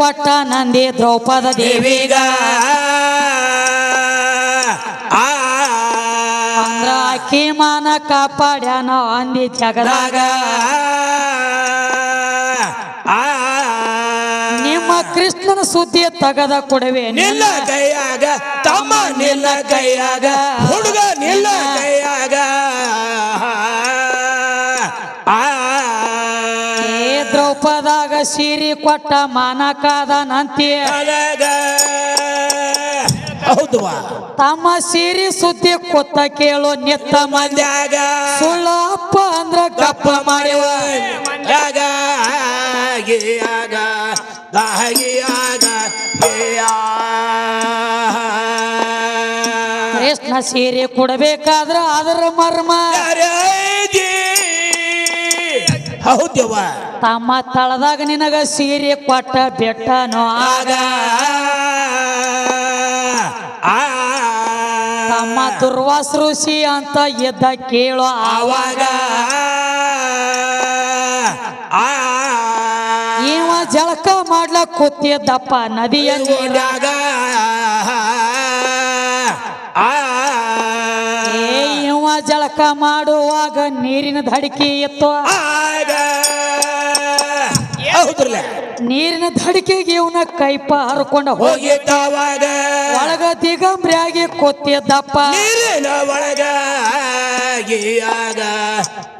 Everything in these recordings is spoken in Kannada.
ಕೊಟ್ಟ ನಂದಿ ದ್ರೌಪದ ದೇವಿಗ. ಆ. ಅಂದ್ರ ಆಕಿ ಮಾನ ಕಾಪಾಡ್ಯಾನ ಅಂದಿ ಜಗದಾಗ. ಆ. ನಿಮ್ಮ ಕೃಷ್ಣನ ಸುದ್ದಿ ತಗದ ಕೊಡವೆ. ನಿಲ್ಲ ಕೈಯಾಗ ತಮ್ಮ ನಿಲ್ಲ ಕೈಯಾಗ ಹುಡುಗ ನಿಲ್ಲ ಕೈಯಾಗ. ಸೀರಿ ಕೊಟ್ಟ ಮಾನ ಕಾದ ನಂತಿ ಹೌದು ತಮ್ಮ ಸೀರಿ ಸುದ್ದಿ ಕೊತ್ತ ಕೇಳು ನಿತ್ತ ಮಂದಿ. ಮಂದ್ಯಾಗ. ಸುಳ್ಳ ಅಪ್ಪ ಅಂದ್ರ ಗಪ್ಪ ಮಾಡಿವ. ಕೃಷ್ಣ ಸೀರೆ ಕೊಡಬೇಕಾದ್ರ ಅದರ ಮರ್ಮ. ಯಾರೈದಿ? ತಮ್ಮ ತಳದಾಗ ನಿನಗ ಸೀರೆ ಕೊಟ್ಟ ಬೆಟ್ಟನೋ? ಆಗ ತಮ್ಮ ದುರ್ವಾಸ ಋಷಿ ಅಂತ ಎದ್ದ ಕೇಳೋ ಆವಾಗ ಆ ಇವ ಜಳಕ ಮಾಡ್ಲಕ್ ಕೂತಿದ್ದಪ್ಪ ನದಿಯ ನೀರ. ನೀರಾಗ ಆ ಏ ಇವ ಜಳಕ ಮಾಡುವಾಗ ನೀರಿನ ಧಡಿಕೆ ಇತ್ತು ಆಗ ಹೌದ್ರಲ್ಲ? ನೀರಿನ ಧಡಿಕೆಗೆ ಇವನ ಕೈಪ ಹರ್ಕೊಂಡ ಹೋಗಿ. ಹೋಗಿದ್ದವಾಗ ಒಳಗ ದಿಗಂಬ್ರಿಯಾಗಿ ಕೊತ್ತಿದ್ದಪ್ಪ ನೀರಿನ ಒಳಗ ಗಿಯಾಗ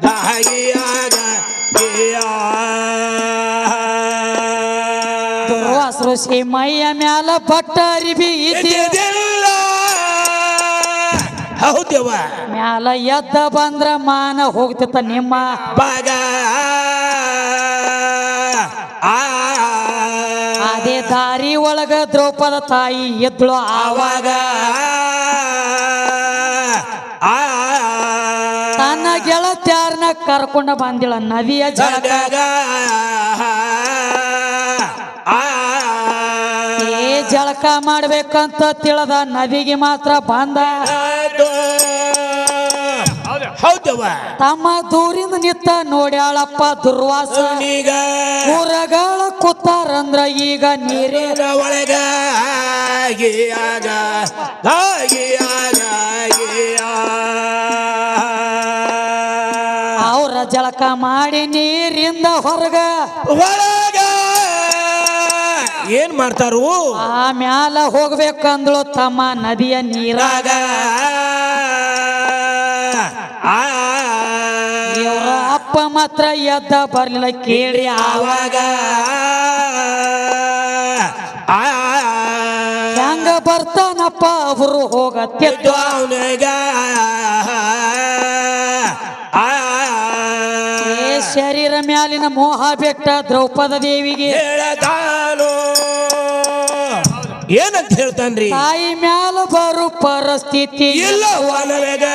ದಾಗಿಯಾಗ ಗಿಯಾ ಮೈಯ ಮ್ಯಾಲ ಬಟ್ಟ ಅರಿಬಿ ಹೌದ್ಯವ ಇದ್ದಿದ್ದಿಲ್ಲ ಮ್ಯಾಲ ಎದ್ದ ಬಂದ್ರ ಮಾನ ಹೋಗ್ತಿತ್ತ ನಿಮ್ಮ ಬಾಗ ದಾರಿ ಒಳಗ ದ್ರೌಪದ ತಾಯಿ ಎದ್ಳು ಆವಾಗ ತನ್ನ ಗೆಳತ್ಯಾರನ್ನ ಕರ್ಕೊಂಡ ಬಂದಿಳ ನದಿಯ ಆ ಏ ಜಳಕ ಮಾಡ್ಬೇಕಂತ ತಿಳದ ನದಿಗೆ ಮಾತ್ರ ಬಂದ. ಹೌದವ್ವ. ತಮ್ಮ ದೂರಿಂದ ನಿತ್ತ ನೋಡ್ಯಾಳಪ್ಪ ದುರ್ವಾಸ. ಈಗ ಊರಗಳ ಕೂತಾರಂದ್ರ ಈಗ ನೀರೇ ಒಳಗ ಅವ್ರ ಜಳಕ ಮಾಡಿ ನೀರಿಂದ ಹೊರಗ. ಒಳಗ ಏನ್ ಮಾಡ್ತಾರು? ಆ ಮ್ಯಾಲ ಹೋಗ್ಬೇಕಂದ್ಳು ತಮ್ಮ ನದಿಯ ನೀರಾಗ. ಅಪ್ಪ ಮಾತ್ರ ಎದ್ದ ಬರ್ಲಿಲ್ಲ ಕೇಳಿ ಆವಾಗ ಹೆಂಗ ಬರ್ತಾನಪ್ಪ ಅವರು ಹೋಗತ್ತಿದ್ದು ಅವನಿಗ ಶರೀರ ಮ್ಯಾಲಿನ ಮೋಹ ಬೆಟ್ಟ ದ್ರೌಪದ ದೇವಿಗೆ ಹೇಳತಾನು ಏನಂತ ಹೇಳ್ತಾನ್ರಿ? ತಾಯಿ ಮ್ಯಾಲ ಬರು ಪರಿಸ್ಥಿತಿ ಇಲ್ಲ ಒಳಗ.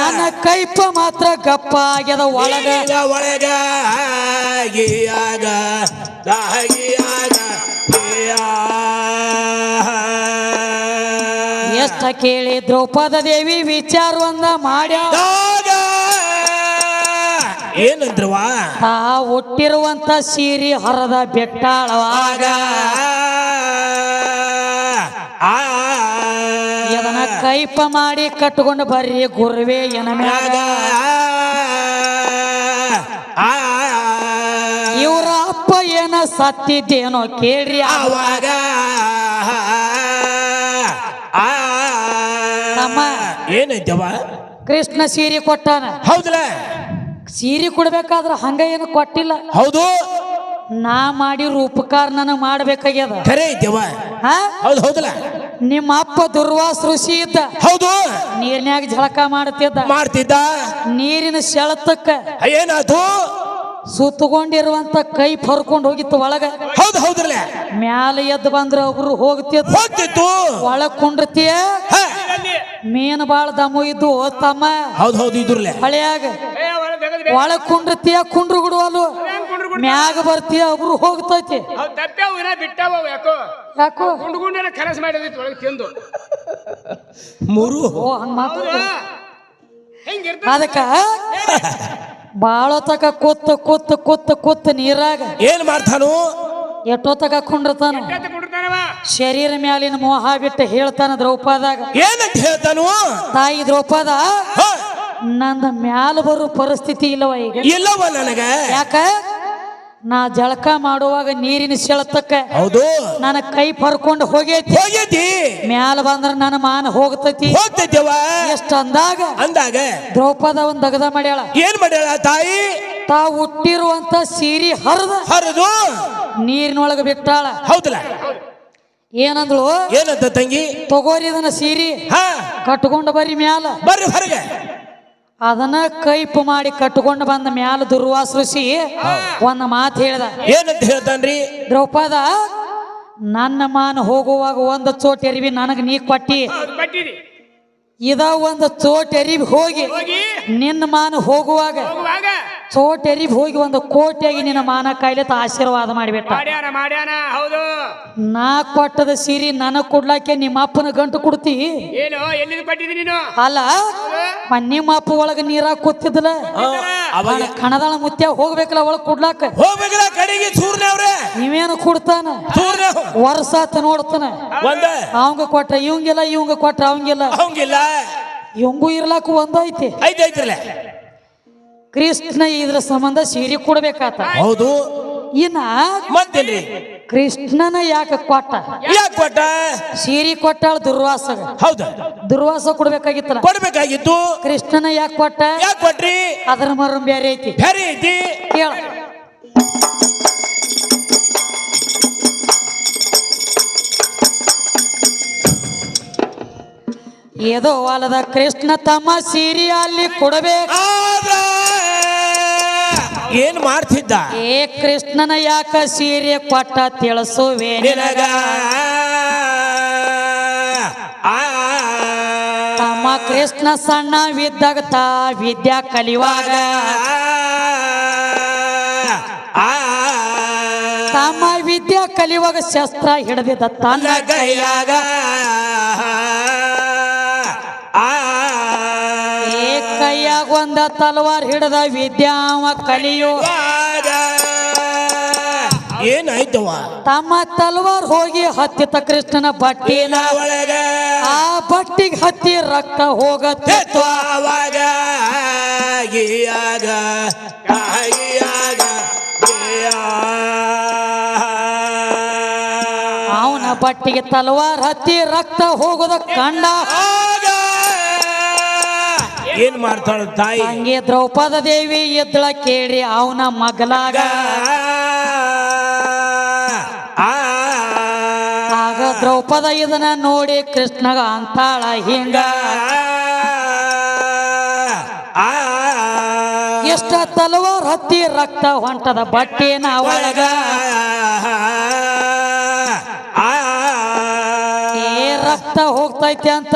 ನನ್ನ ಕೈಪ ಮಾತ್ರ ಗಪ್ಪ ಆಗ್ಯದ ಒಳಗ. ಒಳಗ. ಎಷ್ಟ ಕೇಳಿ ದ್ರೌಪದ ದೇವಿ ವಿಚಾರವನ್ನ ಮಾಡ್ಯಾಳ ಏನಂದ್ರವಾ ತಾ ಹುಟ್ಟಿರುವಂತ ಸೀರಿ ಹೊರದ ಬೆಟ್ಟಾಳವಾಗ ಆ ಇದನ್ನ ಕೈಪ ಮಾಡಿ ಕಟ್ಕೊಂಡು ಬರ್ರಿ ಗುರುವೇ ಏನ ಮ್ಯಾಗ ಆ ಇವ್ರ ಅಪ್ಪ ಏನ ಸತ್ತಿದ್ದೇನೋ ಕೇಳ್ರಿ ಆವಾಗ ತಮ್ಮ. ಏನೈತವ ಕೃಷ್ಣ ಸೀರೆ ಕೊಟ್ಟಾನ ಹೌದಲ್ಲ ಸೀರೆ ಕೊಡ್ಬೇಕಾದ್ರ ಹಂಗ ಏನು ಕೊಟ್ಟಿಲ್ಲ ಹೌದು ನಾ ಮಾಡಿರೋ ಉಪಕಾರ ನನಗೆ ಮಾಡ್ಬೇಕಾಗ್ಯದ ಕರೆ ಇದ್ದೇವಾ ಹೌದು ಹೌದಲ್ಲ ನಿಮ್ಮ ಅಪ್ಪ ದುರ್ವಾಸ ಋಷಿ ಇದ್ದ. ಹೌದು. ನೀರ್ನ್ಯಾಗ ಜಳಕ ಮಾಡ್ತಿದ್ದ. ಮಾಡ್ತಿದ್ದ. ನೀರಿನ ಸೆಳತಕ್ಕ ಏನದು ಸುತ್ತಕೊಂಡಿರುವಂತ ಕೈ ಫರ್ಕೊಂಡು ಹೋಗಿತ್ತು ಒಳಗ. ಹೌದು ಹೌದ್ರಲ್ಲ? ಮ್ಯಾಲೆ ಎದ್ದು ಬಂದ್ರೆ ಒಬ್ರು ಹೋಗ್ತಿತ್ತು ಹೋಗ್ತಿತ್ತು. ಒಳಗ್ ಕುಂಡ್ರತಿಯ ಮೀನು ಬಾಳ ದಮ್ಮು ಇದ್ದು ತಮ್ಮ ಹೌದು ಹೌದು ಇದ್ರಲ್ಲ. ಹಳೆಯಾಗ. ಒಳಗ್ ಕುಂಡ್ರತಿಯ ಕುಂಡ್ರು ಗುಡುವಲು ಮ್ಯಾಗ ಬರ್ತೀಯ ಒಬ್ರು ಹೋಗ್ತೈತಿ. ಅವ್ ತಪ್ಪ್ಯಾವ ಇನ್ನ ಬಿಟ್ಟಾವ ಅವ್ ಯಾಕೋ? ಯಾಕೋ? ಗುಂಡು ಗುಂಡೆಲ್ಲ ಕನಸು ಮಾಡಿದೈತಿ ಒಳಗೆ ತಿಂದು. ಮೂರು. ಓ ಹಂಗ ಮಾತು ಹೆಂಗಿರ್ತ ಅದಕ್ಕ ಬಾಳ ತಕ ಕೊತ್ತ ಕೊತ್ತ ಕೊತ್ತ ಕೂತ್ ನೀರಾಗ. ಏನ್ ಮಾಡ್ತಾನು? ಎಷ್ಟೋ ಕುಂಡ್ರತಾನ? ಕುಂಡಿರ್ತಾನ ಶರೀರ ಮ್ಯಾಲಿನ ಮೋಹ ಬಿಟ್ಟು ಹೇಳ್ತಾನ ದ್ರೌಪದಾಗ. ಏನಂತ ಹೇಳ್ತಾನು? ತಾಯಿ ದ್ರೌಪದ ನಂದ ಮ್ಯಾಲ ಬರೋ ಪರಿಸ್ಥಿತಿ ಇಲ್ಲವ ಈಗ. ಇಲ್ಲವ ನನಗ. ಯಾಕ? ನಾ ಜಳಕ ಮಾಡುವಾಗ ನೀರಿನ ಸೆಳೆತಕ್ಕ ಹೌದು. ನನ್ನ ಕೈ ಪರ್ಕೊಂಡು ಹೋಗೈತಿ. ಹೋಗೈತಿ. ಮ್ಯಾಲ ಬಂದ್ರ ನನ್ನ ಮಾನ ಹೋಗ್ತೈತಿ. ಹೋಗ್ತೈತಿವ ಎಷ್ಟ ಅಂದಾಗ? ಅಂದಾಗ. ದ್ರೌಪದ ಒಂದ್ ದಗದ ಮಾಡ್ಯಾಳ. ಏನ್ ಮಾಡ್ಯಾಳ ತಾಯಿ? ತಾ ಹುಟ್ಟಿರುವಂತ ಸೀರಿ ಹರಿದ. ಹರದು. ನೀರಿನೊಳಗ ಬಿಟ್ಟಾಳ. ಹೌದಲ್ಲ. ಏನಂದ್ಳು ಏನಂತ ತಂಗಿ? ತಗೋರಿ ಇದನ್ನ ಸೀರಿ. ಹಾ. ಕಟ್ಕೊಂಡು ಬರ್ರಿ ಮ್ಯಾಲ. ಬರ್ರಿ ಹೊರಗೆ. ಅದನ್ನ ಕೈಪು ಮಾಡಿ ಕಟ್ಕೊಂಡು ಬಂದ ಮ್ಯಾಲ ದುರ್ವಾಸ ಋಷಿ ಒಂದ್ ಮಾತು ಹೇಳ್ದ. ಏನಂತ ಹೇಳ್ತಾನ್ರಿ? ದ್ರೌಪದ ನನ್ನ ಮಾನ ಹೋಗುವಾಗ ಒಂದು ಚೋಟ್ ಎರಿವಿ ನನಗೆ ನೀ ಕೊಟ್ಟಿ. ಇದ ಒಂದು ಚೋಟ್ ಹೋಗಿ ಹೋಗಿ. ನಿನ್ನ ಮಾನ ಹೋಗುವಾಗ ಚೋಟ್ ಹೋಗಿ ಒಂದು ಕೋಟಿಯಾಗಿ ನಿನ್ನ ಮಾನ ಕಾಯಿಲೆ ಆಶೀರ್ವಾದ ಮಾಡಿಬಿಟ್ಟ. ನಾ ಕೊಟ್ಟದ ಸೀರಿ ನನಗ್ ಕೊಡ್ಲಾಕೆ ನಿಮ್ಮ ಅಪ್ಪನ ಗಂಟು ಕೊಡ್ತಿ? ಏನು ಎಲ್ಲಿಂದ ಕೊಟ್ಟಿದಿ ನೀನು? ಅಲ್ಲ ನಿಮ್ಮ ಅಪ್ಪ ಒಳಗ ನೀರ ಕೂತಿದ್ಲ? ಕಣದಾಳ ಮುತ್ಯ ಹೋಗ್ಬೇಕಲ್ಲ ಒಳಗ್ ಕೊಡ್ಲಾಕ? ನೀವೇನು ಕೊಡ್ತಾನ? ವರ್ಷ ಆತ ನೋಡ್ತಾನ. ಅವಂಗ ಕೊಟ್ರ ಇವಂಗಿಲ್ಲ ಇವಂಗ ಕೊಟ್ರ ಅವಂಗಿಲ್ಲ. ಅವಂಗಿಲ್ಲ. ಇವಂಗೂ ಇರ್ಲಾಕ ಒಂದೈತಿ. ಐತೆ ಐತ್ರಲ್ಲ ಕೃಷ್ಣ ಇದ್ರ ಸಂಬಂಧ ಸೀರೆ ಕೊಡ್ಬೇಕಾತ. ಹೌದು. ಇನ್ನ ಮತ್ತೇನ್ರಿ? ಕೃಷ್ಣನ ಯಾಕೆ ಕೊಟ್ಟ? ಯಾಕೆ ಕೊಟ್ಟ? ಸೀರೆ ಕೊಟ್ಟಾಳ ದುರ್ವಾಸ ಹೌದು. ದುರ್ವಾಸ ಕೊಡ್ಬೇಕಾಗಿತ್ತಲ್ಲ. ಕೊಡ್ಬೇಕಾಗಿತ್ತು. ಕೃಷ್ಣನ ಯಾಕೆ ಕೊಟ್ಟ? ಯಾಕೆ ಕೊಟ್ರಿ? ಅದರ ಮರ ಬೇರೆ ಐತಿ. ಬೇರೆ ಐತಿ. ಕೇಳ. ಏದೋ ಹೊಲದ ಕೃಷ್ಣ ತಮ್ಮ ಸೀರಿಯಲ್ಲಿ ಅಲ್ಲಿ ಕೊಡಬೇಕು. ಏನ್ ಮಾಡ್ತಿದ್ದ? ಏ ಕೃಷ್ಣನ ಯಾಕ ಸೀರೆ ಕೊಟ್ಟ ತಿಳಿಸುವೆ ನಿನಗ? ಆ ತಮ್ಮ ಕೃಷ್ಣ ಸಣ್ಣವಿದ್ದಾಗ ತಾ ವಿದ್ಯಾ ಕಲಿಯುವಾಗ. ಆ ತಮ್ಮ ವಿದ್ಯಾ ಕಲಿಯುವಾಗ ಶಸ್ತ್ರ ಹಿಡಿದಿದ್ದ ತನ್ನ ಕೈಯಾಗ. ತಲವಾರ್ ಹಿಡದ ವಿದ್ಯಾವ ಕಲಿಯೋ. ಏನಾಯ್ತವ ತಮ್ಮ ತಲವಾರ್ ಹೋಗಿ ಹತ್ತಿತ ಕೃಷ್ಣನ ಬಟ್ಟಿನ. ಒಳಗ. ಆ ಬಟ್ಟಿಗೆ ಹತ್ತಿ ರಕ್ತ ಹೋಗತ್ತೆ. ಅವಾಗ. ಗೀಯಾಗ ಅವನ ಬಟ್ಟಿಗೆ ತಲವಾರ್ ಹತ್ತಿ ರಕ್ತ ಹೋಗೋದ ಕಂಡ. ಏನ್ ಮಾಡ್ತಾಳ ತಾಯಿ? ಹಂಗೆ ದ್ರೌಪದ ದೇವಿ ಎದ್ದಳ ಕೇಳಿ ಅವನ ಮಗಲಾಗ. ಆಗ ದ್ರೌಪದ ಇದನ್ನ ನೋಡಿ ಕೃಷ್ಣಗ ಅಂತಾಳ ಹಿಂಗ. ಎಷ್ಟ ತಲವಾರ್ ಹತ್ತಿ ರಕ್ತ ಹೊಂಟದ ಬಟ್ಟೆನ ಒಳಗ. ರಕ್ತ ಹೋಗ್ತೈತಿ ಅಂತ